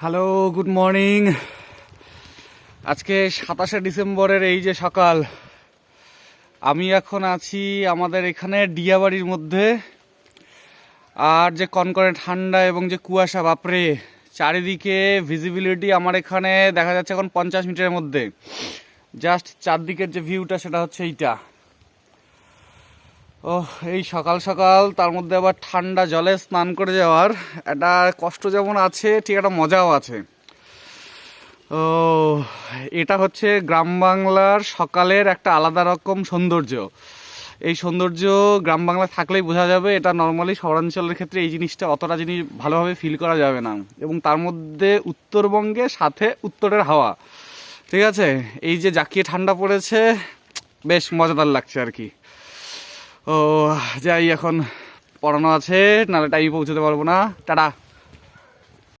Hello good morning আজকে সাতাশে ডিসেম্বরের এই যে সকাল, আমি এখন আছি আমাদের এখানে ডিয়াবাড়ির মধ্যে। আর যে কনকনে ঠান্ডা এবং যে কুয়াশা, বাপরে, চারিদিকে ভিজিবিলিটি আমার এখানে দেখা যাচ্ছে এখন পঞ্চাশ মিটারের মধ্যে। জাস্ট চারদিকের যে ভিউটা সেটা হচ্ছে এইটা। ও এই সকাল সকাল তার মধ্যে আবার ঠান্ডা জলে স্নান করে যাওয়ার। একটা কষ্ট যেমন আছে, ঠিক একটা মজাও আছে। ও এটা হচ্ছে গ্রাম বাংলার সকালের একটা আলাদা রকম সৌন্দর্য। এই সৌন্দর্য গ্রাম বাংলা থাকলেই বোঝা যাবে, এটা নর্মালি শহরাঞ্চলের ক্ষেত্রে এই জিনিসটা অতটা জিনিস ভালোভাবে ফিল করা যাবে না। এবং তার মধ্যে উত্তরবঙ্গে, সাথে উত্তরের হাওয়া। ঠিক আছে? এই যে জাকিয়ে ঠান্ডা পড়েছে, বেশ মজাদার লাগছে আর কি। ও যাই এখন পড়ানো আছে নাহলে টাইমে পৌঁছতে পারব না। টাটা।